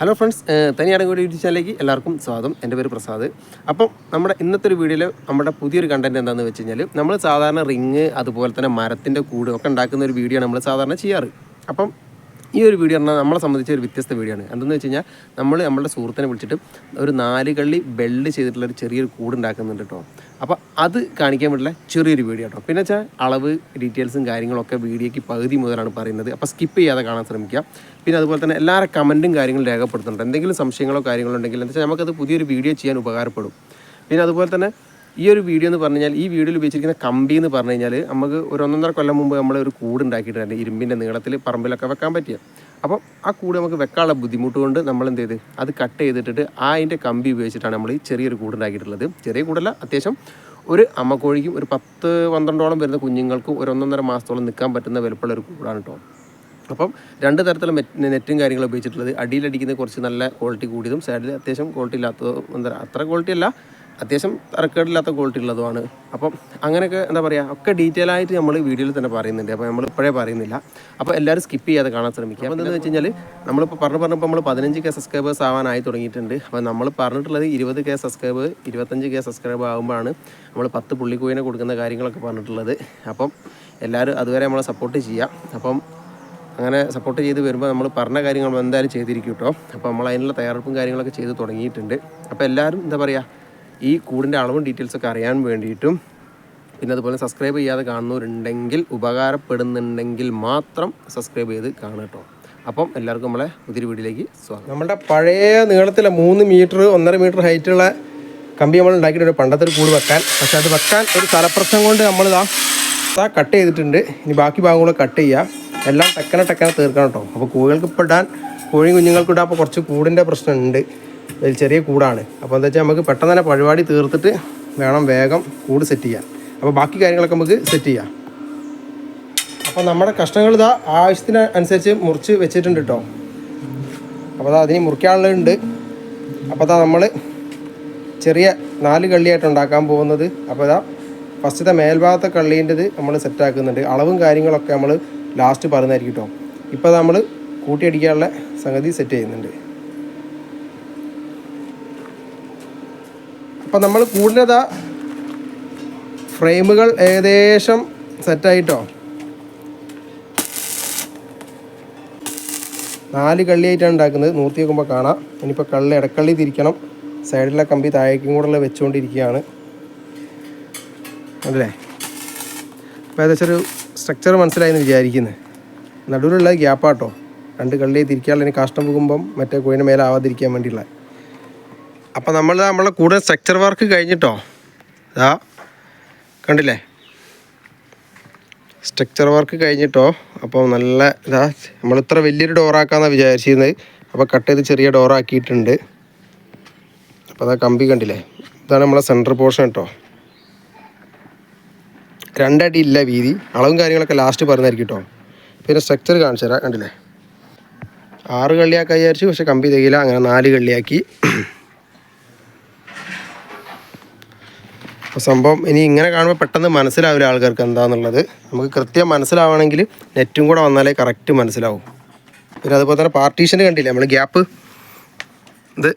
Hello friends തനിയാടൻ കൂടി YouTube ചാനലിലേക്ക് എല്ലാവർക്കും സ്വാഗതം. എന്റെ പേര് പ്രസാദ്. അപ്പം നമ്മുടെ ഇന്നത്തെ ഒരു വീഡിയോയിൽ നമ്മുടെ പുതിയൊരു കണ്ടന്റ് എന്താണെന്ന് വെച്ച് കഴിഞ്ഞാൽ നമ്മൾ സാധാരണ റിങ് അതുപോലെ തന്നെ മരത്തിന്റെ കൂട് ഒക്കെ ഉണ്ടാക്കുന്ന ഒരു വീഡിയോ നമ്മൾ സാധാരണ ചെയ്യാറ്. അപ്പം ഈ ഒരു വീഡിയോ പറഞ്ഞാൽ നമ്മളെ സംബന്ധിച്ച് ഒരു വ്യത്യസ്ത വീഡിയോ ആണ്. എന്തെന്ന് വെച്ച് കഴിഞ്ഞാൽ നമ്മൾ നമ്മുടെ സുഹൃത്തിനെ വിളിച്ചിട്ട് ഒരു നാല് കള്ളി ബെൽഡ് ചെയ്തിട്ടുള്ള ഒരു ചെറിയൊരു കൂട് ഉണ്ടാക്കുന്നുണ്ട് കേട്ടോ അപ്പോൾ അത് കാണിക്കാൻ വേണ്ടിയുള്ള ചെറിയൊരു വീഡിയോ കേട്ടോ പിന്നെ വെച്ചാൽ അളവ് ഡീറ്റെയിൽസും കാര്യങ്ങളൊക്കെ വീഡിയോയ്ക്ക് പകുതി മുതലാണ് പറയുന്നത്. അപ്പോൾ സ്കിപ്പ് ചെയ്യാതെ കാണാൻ ശ്രമിക്കുക. പിന്നെ അതുപോലെ തന്നെ എല്ലാവരും കമന്റും കാര്യങ്ങളും രേഖപ്പെടുത്തുന്നുണ്ട്. എന്തെങ്കിലും സംശയങ്ങളോ കാര്യങ്ങളോ ഉണ്ടെങ്കിൽ എന്താ വെച്ചാൽ നമുക്കത് പുതിയൊരു വീഡിയോ ചെയ്യാൻ ഉപകാരപ്പെടും. പിന്നെ അതുപോലെ തന്നെ ഈ ഒരു വീഡിയോ എന്ന് പറഞ്ഞു കഴിഞ്ഞാൽ ഈ വീഡിയോയിൽ ഉപയോഗിച്ചിരിക്കുന്ന കമ്പി എന്ന് പറഞ്ഞു കഴിഞ്ഞാൽ നമുക്ക് ഒരു ഒന്നൊന്നര കൊല്ലം മുമ്പ് നമ്മൾ ഒരു കൂട് ഉണ്ടാക്കിയിട്ടുണ്ട് ഇരുമ്പിന്റെ നീളത്തിൽ പറമ്പിലൊക്കെ വെക്കാൻ പറ്റിയ. അപ്പോൾ ആ കൂട് നമുക്ക് വെക്കാനുള്ള ബുദ്ധിമുട്ട് കൊണ്ട് നമ്മൾ എന്ത് ചെയ്ത് അത് കട്ട് ചെയ്തിട്ടിട്ട് ആ അതിന്റെ കമ്പി ഉപയോഗിച്ചിട്ടാണ് നമ്മൾ ചെറിയൊരു കൂട് ഉണ്ടാക്കിയിട്ടുള്ളത്. ചെറിയ കൂടല്ല അത്യാവശ്യം ഒരു അമ്മ കോഴിക്കും ഒരു പത്ത് പന്ത്രണ്ടോളം വരുന്ന കുഞ്ഞുങ്ങൾക്കും ഒരു ഒന്നൊന്നര മാസത്തോളം നിൽക്കാൻ പറ്റുന്ന വലുപ്പമുള്ള ഒരു കൂടാണ് കേട്ടോ അപ്പം രണ്ട് തരത്തിലുള്ള നെറ്റും കാര്യങ്ങളും ഉപയോഗിച്ചിട്ടുള്ളത്. അടിയിലടിക്കുന്ന കുറച്ച് നല്ല ക്വാളിറ്റി കൂടിയതും സൈഡിൽ അത്യാവശ്യം ക്വാളിറ്റി ഇല്ലാത്തതും എന്താ അത്ര ക്വാളിറ്റി അല്ല. അത്യാവശ്യം തരക്കേടില്ലാത്ത ക്വാളിറ്റി ഉള്ളതുമാണ്. അപ്പം അങ്ങനെയൊക്കെ എന്താ പറയുക ഒക്കെ ഡീറ്റെയിൽ ആയിട്ട് നമ്മൾ വീഡിയോയിൽ തന്നെ പറയുന്നുണ്ട്. അപ്പോൾ നമ്മൾ ഇപ്പോഴേ പറയുന്നില്ല. അപ്പോൾ എല്ലാവരും സ്കിപ്പ് ചെയ്യാതെ കാണാൻ ശ്രമിക്കുക. അപ്പോൾ എന്താണെന്ന് വെച്ച് കഴിഞ്ഞാൽ നമ്മളിപ്പോൾ പറഞ്ഞു പറഞ്ഞപ്പോൾ നമ്മൾ പതിനഞ്ച് കെ സബ്സ്ക്രൈബേഴ്സ് ആവാനായി തുടങ്ങിയിട്ടുണ്ട്. അപ്പോൾ നമ്മൾ പറഞ്ഞിട്ടുള്ളത് ഇരുപത് കെ സബ്സ്ക്രൈബ് ഇരുപത്തഞ്ച് കെ സബ്സ്ക്രൈബ് ആകുമ്പോഴാണ് നമ്മൾ പത്ത് പുള്ളിക്കോയിനെ കൊടുക്കുന്ന കാര്യങ്ങളൊക്കെ പറഞ്ഞിട്ടുള്ളത്. അപ്പം എല്ലാവരും അതുവരെ നമ്മളെ സപ്പോർട്ട് ചെയ്യുക. അപ്പം അങ്ങനെ സപ്പോർട്ട് ചെയ്ത് വരുമ്പോൾ നമ്മൾ പറഞ്ഞ കാര്യങ്ങൾ എന്തായാലും ചെയ്തിരിക്കും കേട്ടോ അപ്പോൾ നമ്മൾ അതിനുള്ള തയ്യാറെടുപ്പും കാര്യങ്ങളൊക്കെ ചെയ്ത് തുടങ്ങിയിട്ടുണ്ട്. അപ്പോൾ എല്ലാവരും എന്താ പറയുക ഈ കൂടിന്റെ അളവും ഡീറ്റെയിൽസൊക്കെ അറിയാൻ വേണ്ടിയിട്ടും പിന്നെ അതുപോലെ സബ്സ്ക്രൈബ് ചെയ്യാതെ കാണുന്നവരുണ്ടെങ്കിൽ ഉപകാരപ്പെടുന്നുണ്ടെങ്കിൽ മാത്രം സബ്സ്ക്രൈബ് ചെയ്ത് കാണുക കേട്ടോ. അപ്പം എല്ലാവർക്കും നമ്മളെ പുതിയൊരു വീട്ടിലേക്ക് സ്വാഗതം. നമ്മുടെ പഴയ നീളത്തിലെ മൂന്ന് മീറ്റർ ഒന്നര മീറ്റർ ഹൈറ്റുള്ള കമ്പി നമ്മൾ ഉണ്ടാക്കിയിട്ടുണ്ട് പണ്ടത്തെ ഒരു കൂട് വെക്കാൻ. പക്ഷെ അത് വെക്കാൻ ഒരു സ്ഥലപ്രശ്നം കൊണ്ട് നമ്മൾ ഇതാ കട്ട് ചെയ്തിട്ടുണ്ട്. ഇനി ബാക്കി ഭാഗങ്ങൾ കട്ട് ചെയ്യുക എല്ലാം ടെക്കനെ ടെക്കനെ തീർക്കണം കേട്ടോ. അപ്പോൾ കോഴികൾക്ക് ഇപ്പം ഇടാൻ കോഴി കുഞ്ഞുങ്ങൾക്ക് ഇടാൻ അപ്പോൾ കുറച്ച് കൂടിന്റെ പ്രശ്നമുണ്ട്. ഇതിൽ ചെറിയ കൂടാണ്. അപ്പോൾ എന്താ വെച്ചാൽ നമുക്ക് പെട്ടെന്ന് തന്നെ പരിപാടി തീർത്തിട്ട് വേണം വേഗം കൂട് സെറ്റ് ചെയ്യാൻ. അപ്പോൾ ബാക്കി കാര്യങ്ങളൊക്കെ നമുക്ക് സെറ്റ് ചെയ്യാം. അപ്പോൾ നമ്മുടെ കഷ്ണങ്ങൾ ഇതാ ആവശ്യത്തിന് അനുസരിച്ച് മുറിച്ച് വെച്ചിട്ടുണ്ട് കേട്ടോ അപ്പോൾ അതാ അതിന് മുറിക്കാനുള്ളതുണ്ട്. അപ്പോൾ അതാ നമ്മൾ ചെറിയ നാല് കള്ളിയായിട്ട് ഉണ്ടാക്കാൻ പോകുന്നത്. അപ്പോൾ ഇതാ ഫസ്റ്റത്തെ മേൽഭാഗത്തെ കള്ളീന്റെത് നമ്മൾ സെറ്റാക്കുന്നുണ്ട് അളവും കാര്യങ്ങളൊക്കെ നമ്മൾ ലാസ്റ്റ് പറയുന്നതായിരിക്കും കേട്ടോ ഇപ്പോൾ നമ്മൾ കൂട്ടിയടിക്കാനുള്ള സംഗതി സെറ്റ് ചെയ്യുന്നുണ്ട്. അപ്പം നമ്മൾ കൂടുതലതാ ഫ്രെയിമുകൾ ഏകദേശം സെറ്റായിട്ടോ? നാല് കള്ളിയായിട്ടാണ് ഉണ്ടാക്കുന്നത്. നൂറ്റി നോക്കുമ്പോൾ കാണാം. ഇനിയിപ്പോൾ കള്ളി ഇടക്കള്ളി തിരിക്കണം. സൈഡിലെ കമ്പി താഴേക്കും കൂടെ വെച്ചുകൊണ്ടിരിക്കുകയാണ്. അല്ലേ? അപ്പോൾ ഏകദേശം ഒരു സ്ട്രക്ചർ മനസ്സിലായി എന്ന് വിചാരിക്കുന്നത് നടുവിലുള്ള ഗ്യാപ്പാട്ടോ. രണ്ട് കള്ളിയെ തിരിക്കാനുള്ള ഇനി കാഷ്ടം പോകുമ്പം മറ്റേ കോയിന് മേലെ ആവാതിരിക്കാൻ വേണ്ടിയുള്ള. അപ്പോൾ നമ്മൾ നമ്മളെ കൂടെ സ്ട്രക്ചർ വർക്ക് കഴിഞ്ഞിട്ടോ? ഇതാ കണ്ടില്ലേ? സ്ട്രക്ചർ വർക്ക് കഴിഞ്ഞിട്ടോ? അപ്പോൾ നല്ല ഇതാ നമ്മൾ ഇത്ര വലിയൊരു ഡോറാക്കാന്നാണ് വിചാരിച്ചിരുന്നത് അപ്പോൾ കട്ട് ചെയ്ത് ചെറിയ ഡോറാക്കിയിട്ടുണ്ട് അപ്പോൾ അതാ കമ്പി കണ്ടില്ലേ? ഇതാണ് നമ്മളെ സെന്റർ പോർഷൻ കേട്ടോ രണ്ടടി ഇല്ല വീതി. അളവും കാര്യങ്ങളൊക്കെ ലാസ്റ്റ് പറഞ്ഞായിരിക്കും കേട്ടോ പിന്നെ സ്ട്രക്ചർ കാണിച്ചു തരാം കണ്ടില്ലേ? ആറ് കള്ളിയാക്കാൻ വിചാരിച്ചു പക്ഷേ കമ്പി തികയില്ല. അങ്ങനെ നാല് കള്ളിയാക്കി. അപ്പോൾ സംഭവം ഇനി ഇങ്ങനെ കാണുമ്പോൾ പെട്ടെന്ന് മനസ്സിലാവില്ല ആൾക്കാർക്ക് എന്താണെന്നുള്ളത് നമുക്ക് കൃത്യം മനസ്സിലാവണമെങ്കിൽ നെറ്റും കൂടെ വന്നാലേ കറക്റ്റ് മനസ്സിലാവും. പിന്നെ അതുപോലെ തന്നെ പാർട്ടീഷന് കണ്ടില്ലേ നമ്മൾ ഗ്യാപ്പ് ഇത്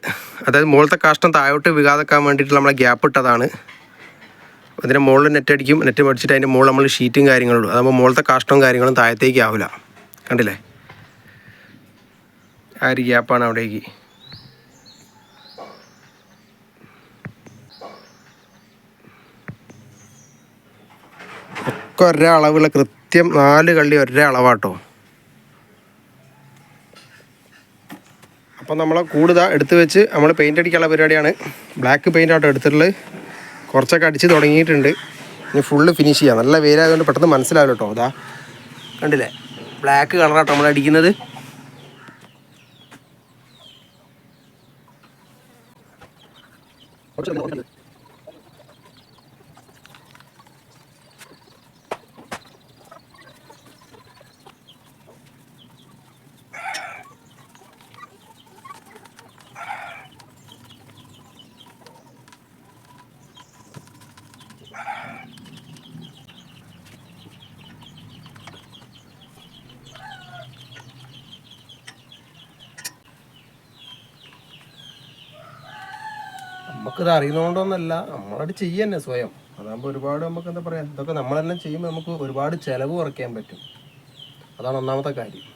അതായത് മുകളിലത്തെ കാഷ്ടം താഴോട്ട് വികാതക്കാൻ വേണ്ടിയിട്ട് നമ്മളെ ഗ്യാപ്പ് ഇട്ടതാണ്. അതിന്റെ മുകളിൽ നെറ്റ് അടിക്കും നെറ്റ് പഠിച്ചിട്ട് അതിന്റെ മുകളിൽ നമ്മൾ ഷീറ്റും കാര്യങ്ങളും ഇടും. അതാകുമ്പോൾ മുകളിലത്തെ കാഷ്ടവും കാര്യങ്ങളും താഴത്തേക്ക് ആവില്ല. കണ്ടില്ലേ? ആ ഒരു ഗ്യാപ്പാണ് അവിടേക്ക്. ഒക്കെ ഒരേ അളവുള്ള കൃത്യം നാല് കള്ളി ഒരേ അളവാട്ടോ. അപ്പം നമ്മളെ കൂടുതൽ എടുത്ത് വെച്ച് നമ്മൾ പെയിന്റ് അടിക്കാനുള്ള പരിപാടിയാണ്. ബ്ലാക്ക് പെയിന്റ് ആട്ടോ എടുത്തിട്ടുള്ളത്. കുറച്ചൊക്കെ അടിച്ച് തുടങ്ങിയിട്ടുണ്ട്. ഇനി ഫുള്ള് ഫിനിഷ് ചെയ്യാം. നല്ല വെയിലായതുകൊണ്ട് പെട്ടെന്ന് മനസ്സിലാവില്ല കേട്ടോ അതാ കണ്ടില്ലേ? ബ്ലാക്ക് കളറാട്ടോ നമ്മൾ അടിക്കുന്നത്. കുറച്ച് നമുക്കിത് അറിയുന്നതുകൊണ്ടൊന്നല്ല നമ്മളത് ചെയ്യന്നെ സ്വയം. അതാകുമ്പോൾ ഒരുപാട് നമുക്ക് എന്താ പറയാ ഇതൊക്കെ നമ്മളെല്ലാം ചെയ്യുമ്പോൾ നമുക്ക് ഒരുപാട് ചെലവ് കുറയ്ക്കാൻ പറ്റും. അതാണ് ഒന്നാമത്തെ കാര്യം.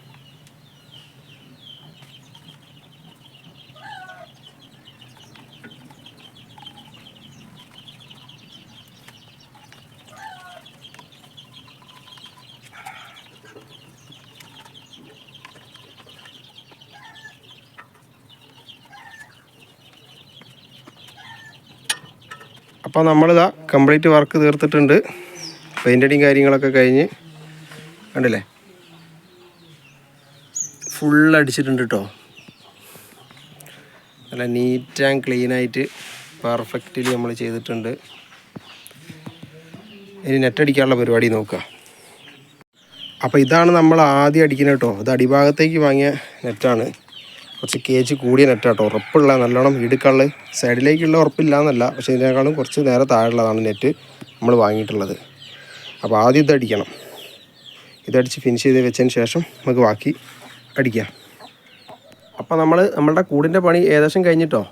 അപ്പോൾ നമ്മളിതാ കംപ്ലീറ്റ് വർക്ക് തീർത്തിട്ടുണ്ട്. പെയിന്റടിയും കാര്യങ്ങളൊക്കെ കഴിഞ്ഞ്. കണ്ടില്ലേ? ഫുൾ അടിച്ചിട്ടുണ്ട് കേട്ടോ നല്ല നീറ്റ് ആൻഡ് ക്ലീൻ ആയിട്ട് പെർഫെക്റ്റ്ലി നമ്മൾ ചെയ്തിട്ടുണ്ട്. ഇനി നെറ്റടിക്കാനുള്ള പരിപാടി നോക്കുക അപ്പോൾ ഇതാണ് നമ്മൾ ആദ്യം അടിക്കുന്നത് കേട്ടോ ഇത് അടിഭാഗത്തേക്ക് വാങ്ങിയ നെറ്റാണ് കുറച്ച് കെ ജി കൂടിയ നെറ്റാട്ടോ. ഉറപ്പുള്ള നല്ലോണം ഇടുക്കള്ള് സൈഡിലേക്കുള്ള ഉറപ്പില്ല എന്നല്ല പക്ഷേ ഇതിനേക്കാളും കുറച്ച് നേരെ താഴെയുള്ളതാണ് നെറ്റ് നമ്മൾ വാങ്ങിയിട്ടുള്ളത്. അപ്പോൾ ആദ്യം ഇതടിക്കണം ഇതടിച്ച് ഫിനിഷ് ചെയ്ത് വെച്ചതിന് ശേഷം നമുക്ക് ബാക്കി അടിക്കാം. അപ്പോൾ നമ്മൾ നമ്മളുടെ കൂടിന്റെ പണി ഏകദേശം കഴിഞ്ഞിട്ടോ?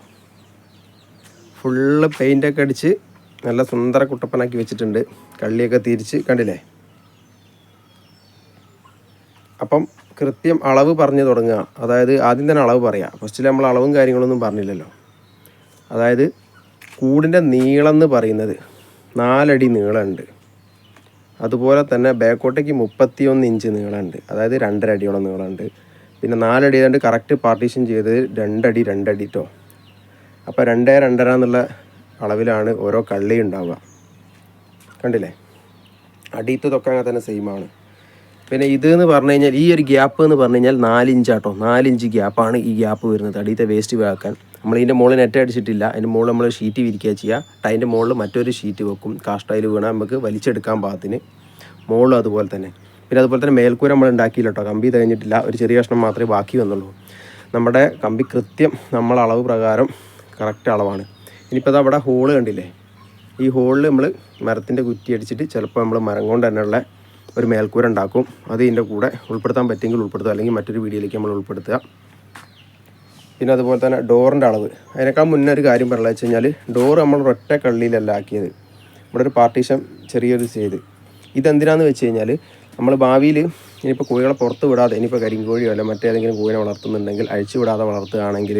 ഫുള്ള് പെയിന്റൊക്കെ അടിച്ച് നല്ല സുന്ദര കുട്ടപ്പനാക്കി വെച്ചിട്ടുണ്ട്. കള്ളിയൊക്കെ തിരിച്ച് കണ്ടില്ലേ? അപ്പം കൃത്യം അളവ് പറഞ്ഞു തുടങ്ങുക. അതായത് ആദ്യം തന്നെ അളവ് പറയാം. ഫസ്റ്റിൽ നമ്മൾ അളവും കാര്യങ്ങളൊന്നും പറഞ്ഞില്ലല്ലോ. അതായത് കൂടിന്റെ നീളം എന്ന് പറയുന്നത് നാലടി നീളമുണ്ട് അതുപോലെ തന്നെ ബാക്കോട്ടേക്ക് മുപ്പത്തിയൊന്ന് ഇഞ്ച് നീളമുണ്ട് അതായത് രണ്ടര അടിയോളം നീളമുണ്ട് പിന്നെ നാലടി കണ്ട് കറക്റ്റ് പാർട്ടീഷൻ ചെയ്ത് രണ്ടടി രണ്ടടി കേട്ടോ അപ്പോൾ രണ്ടേ രണ്ടര എന്നുള്ള അളവിലാണ് ഓരോ കള്ളി ഉണ്ടാവുക. കണ്ടില്ലേ? അടിയത്തതൊക്കെ അങ്ങനെ തന്നെ സെയിം ആണ്. പിന്നെ ഇത് എന്ന് പറഞ്ഞു കഴിഞ്ഞാൽ ഈ ഒരു ഗ്യാപ്പ് എന്ന് പറഞ്ഞു കഴിഞ്ഞാൽ നാലിഞ്ചാട്ടോ. നാലിഞ്ച് ഗ്യാപ്പാണ് ഈ ഗ്യാപ്പ് വരുന്നത്. അടിയത്തെ വേസ്റ്റ് വാക്കാൻ നമ്മൾ ഇതിന്റെ മുകളിൽ നെറ്റ് അടിച്ചിട്ടില്ല. അതിന്റെ മുകളിൽ നമ്മൾ ഷീറ്റ് വിരിക്കുക ചെയ്യുക അതിന്റെ മുകളിൽ മറ്റൊരു ഷീറ്റ് വെക്കും. കാഷ്ടയിൽ വീണാൽ നമുക്ക് വലിച്ചെടുക്കാൻ പാകത്തിന്. മുകളിലും അതുപോലെ തന്നെ. പിന്നെ അതുപോലെ തന്നെ മേൽക്കൂര നമ്മൾ ഉണ്ടാക്കിയില്ല കേട്ടോ. കമ്പി തകഞ്ഞിട്ടില്ല ഒരു ചെറിയ കഷ്ണം മാത്രമേ ബാക്കി വന്നുള്ളൂ. നമ്മുടെ കമ്പി കൃത്യം നമ്മൾ അളവ് പ്രകാരം കറക്റ്റ് അളവാണ്. ഇനിയിപ്പോൾ അത് അവിടെ ഹോൾ കണ്ടില്ലേ? ഈ ഹോളിൽ നമ്മൾ മരത്തിന്റെ കുറ്റി അടിച്ചിട്ട് ചിലപ്പോൾ നമ്മൾ മരം കൊണ്ട് തന്നെയുള്ള ഒരു മേൽക്കൂര ഉണ്ടാക്കും. അത് ഇതിന്റെ കൂടെ ഉൾപ്പെടുത്താൻ പറ്റുമെങ്കിൽ ഉൾപ്പെടുത്തുക. അല്ലെങ്കിൽ മറ്റൊരു വീഡിയോയിലേക്ക് നമ്മൾ ഉൾപ്പെടുത്തുക. പിന്നെ അതുപോലെ തന്നെ ഡോറിന്റെ അളവ്. അതിനേക്കാൾ മുന്നേ ഒരു കാര്യം പറയുക വെച്ച് കഴിഞ്ഞാൽ ഡോർ നമ്മൾ ഒറ്റ കള്ളിയിലല്ല ആക്കിയത്. ഇവിടെ ഒരു പാർട്ടീഷൻ ചെറിയൊരു ചെയ്ത് ഇതെന്തിനാന്ന് വെച്ച് കഴിഞ്ഞാൽ നമ്മൾ ഭാവിയിൽ ഇനിയിപ്പോൾ കോഴികളെ പുറത്ത് വിടാതെ ഇനിയിപ്പോൾ കരിങ്കോഴിയോ അല്ല മറ്റേതെങ്കിലും കോഴിനെ വളർത്തുന്നുണ്ടെങ്കിൽ അഴിച്ചു വിടാതെ വളർത്തുകയാണെങ്കിൽ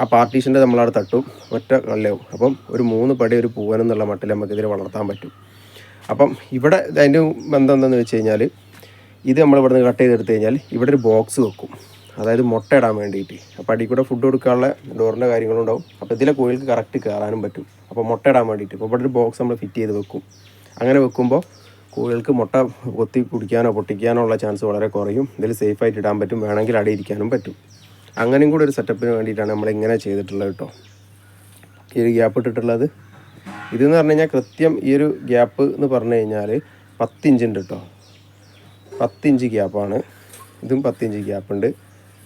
ആ പാർട്ടീഷന്റെ നമ്മളവിടെ തട്ടും ഒറ്റ കള്ളിയാവും. അപ്പം ഒരു മൂന്ന് പടി ഒരു പൂവനെന്നുള്ള മട്ടിൽ നമുക്കിതിനെ വളർത്താൻ പറ്റും. അപ്പം ഇവിടെ അതിന്റെ ബന്ധം എന്താണെന്ന് വെച്ച് കഴിഞ്ഞാൽ ഇത് നമ്മൾ ഇവിടെ നിന്ന് കട്ട് ചെയ്തെടുത്ത് കഴിഞ്ഞാൽ ഇവിടെ ഒരു ബോക്സ് വെക്കും. അതായത് മുട്ട ഇടാൻ വേണ്ടിയിട്ട്. അപ്പോൾ അടിയിൽ കൂടെ ഫുഡ് കൊടുക്കാനുള്ള ഡോറിന്റെ കാര്യങ്ങളുണ്ടാവും. അപ്പോൾ ഇതിലെ കോയിൽക്ക് കറക്റ്റ് കയറാനും പറ്റും. അപ്പോൾ മുട്ട ഇടാൻ വേണ്ടിയിട്ട്. അപ്പോൾ ഇവിടെ ഒരു ബോക്സ് നമ്മൾ ഫിറ്റ് ചെയ്ത് വെക്കും. അങ്ങനെ വെക്കുമ്പോൾ കോഴികൾക്ക് മുട്ട കൊത്തി കുടിക്കാനോ പൊട്ടിക്കാനോ ഉള്ള ചാൻസ് വളരെ കുറയും. ഇതിൽ സേഫായിട്ട് ഇടാൻ പറ്റും. വേണമെങ്കിൽ അടയിരിക്കാനും പറ്റും. അങ്ങനെയും കൂടെ ഒരു സെറ്റപ്പിന് വേണ്ടിയിട്ടാണ് നമ്മൾ ഇങ്ങനെ ചെയ്തിട്ടുള്ളത് കേട്ടോ. ഈ ഒരു ഗ്യാപ്പ് ഇട്ടിട്ടുള്ളത്. ഇതെന്ന് പറഞ്ഞു കഴിഞ്ഞാൽ കൃത്യം ഈ ഒരു ഗ്യാപ്പ് എന്ന് പറഞ്ഞു കഴിഞ്ഞാൽ പത്തിഞ്ച് ഉണ്ട് കേട്ടോ പത്തിഞ്ച് ഗ്യാപ്പാണ്. ഇതും പത്തിഞ്ച് ഗ്യാപ്പ് ഉണ്ട്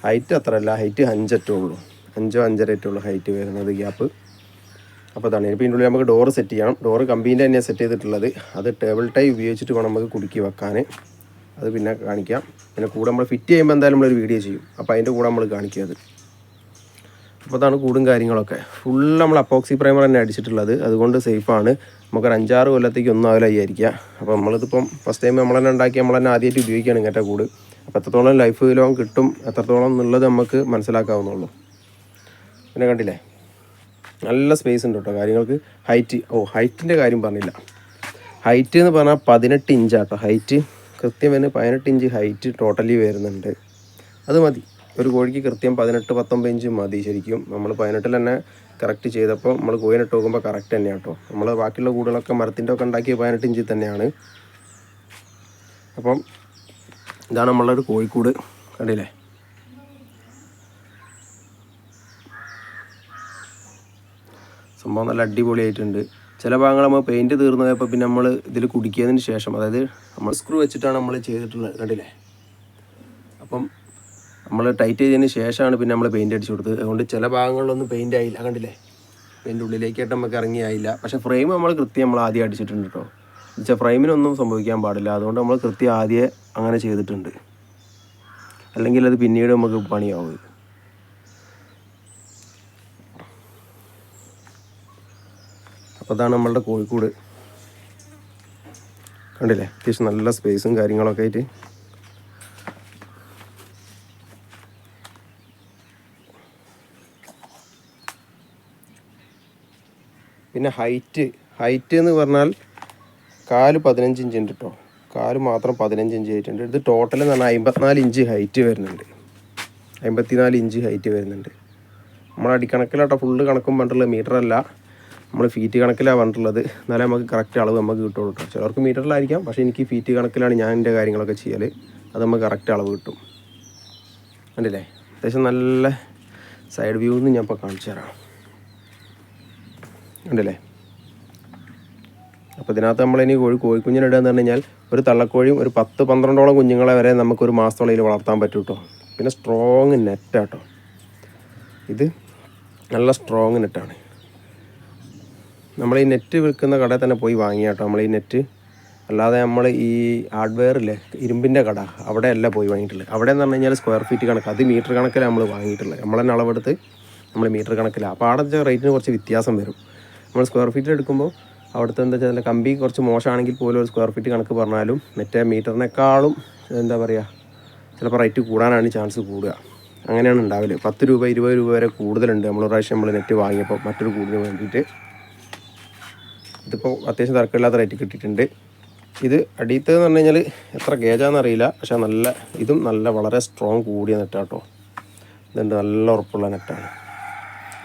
ഹൈറ്റ് അത്രയല്ല ഹൈറ്റ് അഞ്ചറ്റേ ഉള്ളൂ. അഞ്ചോ അഞ്ചര ഉള്ളൂ ഹൈറ്റ് വരുന്നത് ഗ്യാപ്പ്. അപ്പോൾ അതാണ് ഇനിയിപ്പോൾ ഇതിന്റെ ഉള്ളിൽ നമുക്ക് ഡോറ് സെറ്റ് ചെയ്യണം. ഡോറ് കമ്പീന്റെ തന്നെയാണ് സെറ്റ് ചെയ്തിട്ടുള്ളത്. അത് ടേബിൾ ടൈ ഉപയോഗിച്ചിട്ട് വേണം നമുക്ക് കുടുക്കി വെക്കാൻ. അത് പിന്നെ കാണിക്കാം. പിന്നെ കൂടെ നമ്മൾ ഫിറ്റ് ചെയ്യുമ്പോൾ എന്തായാലും നമ്മളൊരു വീഡിയോ ചെയ്യും. അപ്പോൾ അതിന്റെ കൂടെ നമ്മൾ കാണിക്കുക അത്. അപ്പോൾ അതാണ് കൂടും കാര്യങ്ങളൊക്കെ. ഫുൾ നമ്മൾ അപ്പോക്സി പ്രൈമർ തന്നെ അടിച്ചിട്ടുള്ളത്. അതുകൊണ്ട് സേഫാണ് നമുക്കൊരു അഞ്ചാറ് കൊല്ലത്തേക്ക് ഒന്നും ആവില്ല വിചാരിക്കുക അപ്പോൾ നമ്മളിതിപ്പം ഫസ്റ്റ് ടൈം നമ്മൾ തന്നെ ഉണ്ടാക്കി നമ്മൾ തന്നെ ആദ്യമായിട്ട് ഉപയോഗിക്കുകയാണ് ഇങ്ങനത്തെ കൂട്. അപ്പോൾ എത്രത്തോളം ലൈഫ് ലോങ് കിട്ടും എത്രത്തോളം എന്നുള്ളത് നമുക്ക് മനസ്സിലാക്കാവുന്നുള്ളൂ പിന്നെ കണ്ടില്ലേ? നല്ല സ്പേസ് ഉണ്ട് കേട്ടോ കാര്യങ്ങൾക്ക്. ഹൈറ്റ് ഓ ഹൈറ്റിന്റെ കാര്യം പറഞ്ഞില്ല. ഹൈറ്റ് എന്ന് പറഞ്ഞാൽ പതിനെട്ട് ഇഞ്ചാട്ടോ ഹൈറ്റ് കൃത്യം തന്നെ പതിനെട്ട് ഇഞ്ച് ഹൈറ്റ് ടോട്ടലി വരുന്നുണ്ട്. അത് മതി. ഒരു കോഴിക്ക് കൃത്യം പതിനെട്ട് പത്തൊമ്പത് ഇഞ്ച് മതി ശരിക്കും. നമ്മൾ പതിനെട്ടിൽ തന്നെ കറക്റ്റ് ചെയ്തപ്പോൾ നമ്മൾ കോഴിനിട്ട് നോക്കുമ്പോൾ കറക്റ്റ് തന്നെയാണ് കേട്ടോ നമ്മൾ ബാക്കിയുള്ള കൂടുകളൊക്കെ മരത്തിന്റെ ഒക്കെ ഉണ്ടാക്കിയ പതിനെട്ട് ഇഞ്ചിൽ തന്നെയാണ്. അപ്പം ഇതാണ് നമ്മളുടെ ഒരു കോഴിക്കൂട്. കണ്ടില്ലേ? സംഭവം നല്ല അടിപൊളിയായിട്ടുണ്ട്. ചില ഭാഗങ്ങൾ നമ്മൾ പെയിന്റ് തീർന്നു പോയപ്പോൾ പിന്നെ നമ്മൾ ഇതിൽ കുടിക്കിയതിന് ശേഷം അതായത് നമ്മൾ സ്ക്രൂ വെച്ചിട്ടാണ് നമ്മൾ ചെയ്തിട്ടുള്ളത്. കണ്ടില്ലേ? അപ്പം ടൈറ്റ് ചെയ്തതിന് ശേഷമാണ് പിന്നെ നമ്മൾ പെയിന്റ് അടിച്ചു കൊടുത്തത്. അതുകൊണ്ട് ചില ഭാഗങ്ങളിലൊന്നും പെയിന്റ് ആയില്ല. കണ്ടില്ലേ? പെയിന്റെ ഉള്ളിലേക്കായിട്ട് നമുക്ക് ഇറങ്ങിയായില്ല. പക്ഷേ ഫ്രെയിം നമ്മൾ കൃത്യം നമ്മൾ ആദ്യം അടിച്ചിട്ടുണ്ട് കേട്ടോ വെച്ചാൽ ഫ്രെയിമിനൊന്നും സംഭവിക്കാൻ പാടില്ല. അതുകൊണ്ട് നമ്മൾ കൃത്യം ആദ്യം അങ്ങനെ ചെയ്തിട്ടുണ്ട്. അല്ലെങ്കിൽ അത് പിന്നീട് നമുക്ക് പണിയാവും. അപ്പോൾ അതാണ് നമ്മളുടെ കോഴിക്കോട്. കണ്ടില്ലേ? അത്യാവശ്യം നല്ല സ്പേസും കാര്യങ്ങളൊക്കെ ആയിട്ട്. പിന്നെ ഹൈറ്റ് ഹൈറ്റ് എന്ന് പറഞ്ഞാൽ കാൽ പതിനഞ്ച് ഇഞ്ച് ഉണ്ട് കേട്ടോ കാൽ മാത്രം പതിനഞ്ച് ഇഞ്ച് ആയിട്ടുണ്ട് ഇത് ടോട്ടൽ എന്ന് പറഞ്ഞാൽ അമ്പത്തിനാല് ഇഞ്ച് ഹൈറ്റ് വരുന്നുണ്ട്. അമ്പത്തിനാല് ഇഞ്ച് ഹൈറ്റ് വരുന്നുണ്ട്. നമ്മൾ അടിക്കണക്കിലാട്ടോ ഫുള്ള് കണക്കും പറഞ്ഞിട്ടുള്ളത് മീറ്റർ അല്ല. നമ്മൾ ഫീറ്റ് കണക്കിലാണ് പറഞ്ഞിട്ടുള്ളത്. എന്നാലേ നമുക്ക് കറക്റ്റ് അളവ് നമുക്ക് കിട്ടുള്ളൂ കേട്ടോ ചിലർക്ക് മീറ്ററിലായിരിക്കാം പക്ഷേ എനിക്ക് ഫീറ്റ് കണക്കിലാണ് ഞാൻ എന്റെ കാര്യങ്ങളൊക്കെ ചെയ്യൽ അത് നമുക്ക് കറക്റ്റ് അളവ് കിട്ടും. കണ്ടില്ലേ? അത്യാവശ്യം നല്ല സൈഡ് വ്യൂ എന്ന് ഞാൻ ഇപ്പോൾ കാണിച്ചു തരാം. കണ്ടില്ലേ അപ്പോൾ ഇതിനകത്ത് നമ്മളിനി കോഴി കോഴിക്കുഞ്ഞിനിടുക എന്ന് പറഞ്ഞു കഴിഞ്ഞാൽ ഒരു തള്ളക്കോഴിയും ഒരു പത്ത് പന്ത്രണ്ടോളം കുഞ്ഞുങ്ങളെ വരെ നമുക്കൊരു മാസത്തോളം ഇതിൽ വളർത്താൻ പറ്റും കേട്ടോ പിന്നെ സ്ട്രോങ് നെറ്റാട്ടോ ഇത് നല്ല സ്ട്രോങ് നെറ്റാണ് നമ്മൾ ഈ നെറ്റ് വിൽക്കുന്ന കടയിൽ തന്നെ പോയി വാങ്ങിയ കേട്ടോ നമ്മൾ ഈ നെറ്റ് അല്ലാതെ നമ്മൾ ഈ ഹാർഡ്വെയറില്ലേ ഇരുമ്പിന്റെ കട അവിടെ അല്ല പോയി വാങ്ങിയിട്ടുള്ളത്. അവിടെ എന്ന് പറഞ്ഞു കഴിഞ്ഞാൽ സ്ക്വയർ ഫീറ്റ് കണക്ക് അത് മീറ്റർ കണക്കിലാണ് നമ്മൾ വാങ്ങിയിട്ടുള്ളത്. നമ്മൾ തന്നെ അളവെടുത്ത് നമ്മൾ മീറ്റർ കണക്കിലാണ് അപ്പോൾ അവിടെ റേറ്റിന് കുറച്ച് വ്യത്യാസം വരും. നമ്മൾ സ്ക്വയർ ഫീറ്റിൽ എടുക്കുമ്പോൾ അവിടുത്തെ എന്താ വെച്ചാൽ കമ്പി കുറച്ച് മോശമാണെങ്കിൽ പോലും ഒരു സ്ക്വയർ ഫീറ്റ് കണക്ക് പറഞ്ഞാലും മറ്റേ മീറ്ററിനേക്കാളും എന്താ പറയുക ചിലപ്പോൾ റേറ്റ് കൂടാനാണ് ചാൻസ് കൂടുക. അങ്ങനെയാണ് ഉണ്ടാവൽ. പത്ത് രൂപ ഇരുപത് രൂപ വരെ കൂടുതലുണ്ട്. നമ്മൾ പ്രാവശ്യം നമ്മൾ നെറ്റ് വാങ്ങിയപ്പോൾ മറ്റൊരു കൂടുതൽ വേണ്ടിയിട്ട്. ഇതിപ്പോൾ അത്യാവശ്യം തിരക്കില്ലാത്ത റേറ്റ് കിട്ടിയിട്ടുണ്ട്. ഇത് അടിയത്ത് എന്ന് പറഞ്ഞു കഴിഞ്ഞാൽ എത്ര ഗേജാന്ന് അറിയില്ല. പക്ഷേ നല്ല ഇതും നല്ല വളരെ സ്ട്രോങ് കൂടിയ നെറ്റാട്ടോ ഇതുണ്ട് നല്ല ഉറപ്പുള്ള നെറ്റാണ്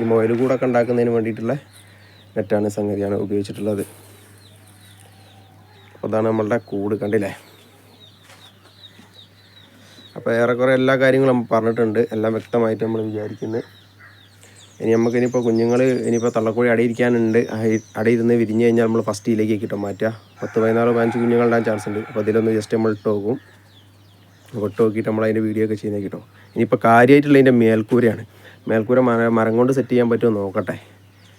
ഈ മൊബൈൽ കൂടൊക്കെ ഉണ്ടാക്കുന്നതിന് വേണ്ടിയിട്ടുള്ള നെറ്റാണ് സംഗതിയാണ് ഉപയോഗിച്ചിട്ടുള്ളത്. അതാണ് നമ്മളുടെ കൂട് കണ്ടില്ലേ? അപ്പോൾ ഏറെക്കുറെ എല്ലാ കാര്യങ്ങളും നമ്മൾ പറഞ്ഞിട്ടുണ്ട്. എല്ലാം വ്യക്തമായിട്ട് നമ്മൾ വിചാരിക്കുന്നത് ഇനി നമുക്ക് കുഞ്ഞുങ്ങൾ ഇനിയിപ്പോൾ തള്ളക്കോഴി അടയിരിക്കാനുണ്ട്. അടയിരുന്ന് വിരിഞ്ഞ് കഴിഞ്ഞാൽ നമ്മൾ ഫസ്റ്റ് ഇതിലേക്ക് കിട്ടും മാറ്റുക പത്ത് പതിനാറ് പതിനഞ്ച് കുഞ്ഞുങ്ങളുണ്ടാകാൻ ചാൻസ് ഉണ്ട്. അപ്പോൾ അതിലൊന്ന് ജസ്റ്റ് നമ്മൾ ഇട്ട് നോക്കും. ഇട്ട് നോക്കിയിട്ട് നമ്മൾ അതിന്റെ വീഡിയോ ഒക്കെ ചെയ്യുന്നത് കിട്ടും. ഇനിയിപ്പോൾ കാര്യമായിട്ടുള്ള ഇതിന്റെ മേൽക്കൂരയാണ്. മേൽക്കൂര മരം കൊണ്ട് സെറ്റ് ചെയ്യാൻ പറ്റുമോ നോക്കട്ടെ.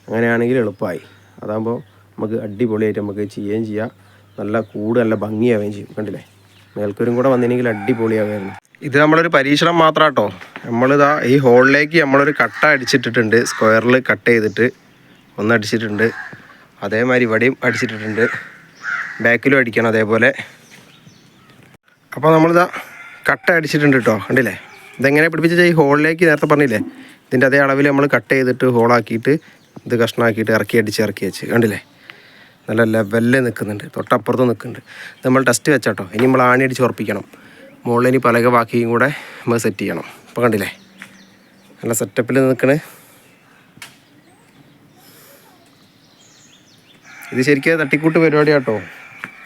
അങ്ങനെയാണെങ്കിൽ എളുപ്പമായി. അതാകുമ്പോൾ നമുക്ക് അടിപൊളിയായിട്ട് നമുക്ക് ചെയ്യുകയും ചെയ്യാം. നല്ല കൂട് നല്ല ഭംഗിയാവുകയും ചെയ്യും. കണ്ടില്ലേ? മേൽക്കൂരും കൂടെ വന്നില്ലെങ്കിൽ അടിപൊളിയാവുമായിരുന്നു ഇത് നമ്മളൊരു പരീക്ഷണം മാത്രം കേട്ടോ നമ്മളിതാ ഈ ഹോളിലേക്ക് നമ്മളൊരു കട്ട അടിച്ചിട്ടിട്ടുണ്ട്. സ്ക്വയറിൽ കട്ട് ചെയ്തിട്ട് ഒന്ന് അടിച്ചിട്ടുണ്ട്. അതേമാതിരി ഇവിടെയും അടിച്ചിട്ടിട്ടുണ്ട്. ബാക്കിലും അടിക്കണം അതേപോലെ. അപ്പോൾ നമ്മളിതാ കട്ട അടിച്ചിട്ടുണ്ട് കേട്ടോ കണ്ടില്ലേ? ഇതെങ്ങനെ പിടിപ്പിച്ചാൽ ഈ ഹോളിലേക്ക് നേരത്തെ പറഞ്ഞില്ലേ? ഇതിന്റെ അതേ അളവിൽ നമ്മൾ കട്ട് ചെയ്തിട്ട് ഹോളാക്കിയിട്ട് ഇത് കഷ്ണമാക്കിയിട്ട് ഇറക്കി അടിച്ച് ഇറക്കി വെച്ച്. കണ്ടില്ലേ? നല്ല ലെവലിൽ നിൽക്കുന്നുണ്ട് തൊട്ടപ്പുറത്ത് നിൽക്കുന്നുണ്ട് നമ്മൾ ടെസ്റ്റ് വെച്ചാട്ടോ. ഇനി നമ്മൾ ആണി അടിച്ച് ഉറപ്പിക്കണം. മുകളിൽ ഇനി പലക ബാക്കിയും കൂടെ നമ്മൾ സെറ്റ് ചെയ്യണം. അപ്പോൾ കണ്ടില്ലേ? നല്ല സെറ്റപ്പിൽ നിൽക്കണ് ഇത് ശരിക്കും തട്ടിക്കൂട്ട് പരിപാടിയാട്ടോ.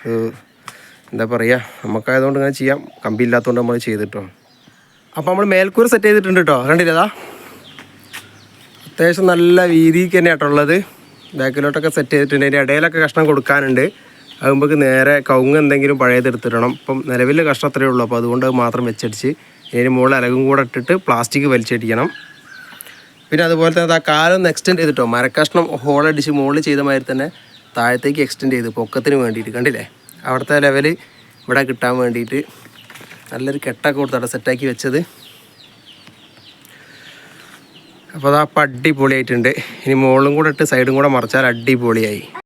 ഇത് എന്താ പറയുക നമുക്കായതുകൊണ്ട് ഇങ്ങനെ ചെയ്യാം. കമ്പി ഇല്ലാത്തതുകൊണ്ട് നമ്മൾ ചെയ്തിട്ടോ. അപ്പോൾ നമ്മൾ മേൽക്കൂര സെറ്റ് ചെയ്തിട്ടുണ്ട് കേട്ടോ കണ്ടില്ലേ അത്യാവശ്യം നല്ല വീതിക്ക് തന്നെ ആട്ടുള്ളത് ബാക്കിലോട്ടൊക്കെ സെറ്റ് ചെയ്തിട്ടുണ്ട്. അതിന്റെ ഇടയിലൊക്കെ കഷ്ണം കൊടുക്കാനുണ്ട്. ആകുമ്പോൾ നേരെ കവുങ്ങ് എന്തെങ്കിലും പഴയത് എടുത്തിടണം. ഇപ്പം നിലവിൽ കഷ്ണം അത്രയേ ഉള്ളൂ. അപ്പോൾ അതുകൊണ്ട് അത് മാത്രം വെച്ചടിച്ച് ഇതിന് മുകളിൽ അലകും കൂടെ ഇട്ടിട്ട് പ്ലാസ്റ്റിക് വലിച്ചടിക്കണം. പിന്നെ അതുപോലെ തന്നെ ആ കാലം എക്സ്റ്റെൻഡ് ചെയ്തിട്ടോ. മരക്കഷ്ണം ഹോളടിച്ച് മുകളിൽ ചെയ്ത മാതിരി തന്നെ താഴത്തേക്ക് എക്സ്റ്റെൻഡ് ചെയ്ത് പൊക്കത്തിന് വേണ്ടിയിട്ട്. കണ്ടില്ലേ? അവിടുത്തെ ലെവൽ ഇവിടെ കിട്ടാൻ വേണ്ടിയിട്ട് നല്ലൊരു കെട്ടൊക്കെ കൊടുത്താണ് സെറ്റാക്കി വെച്ചത്. അപ്പോൾ അത് അപ്പം അടിപൊളിയായിട്ടുണ്ട്. ഇനി മുകളിലും കൂടെ ഇട്ട് സൈഡും കൂടെ മറിച്ചാൽ അടിപൊളിയായി.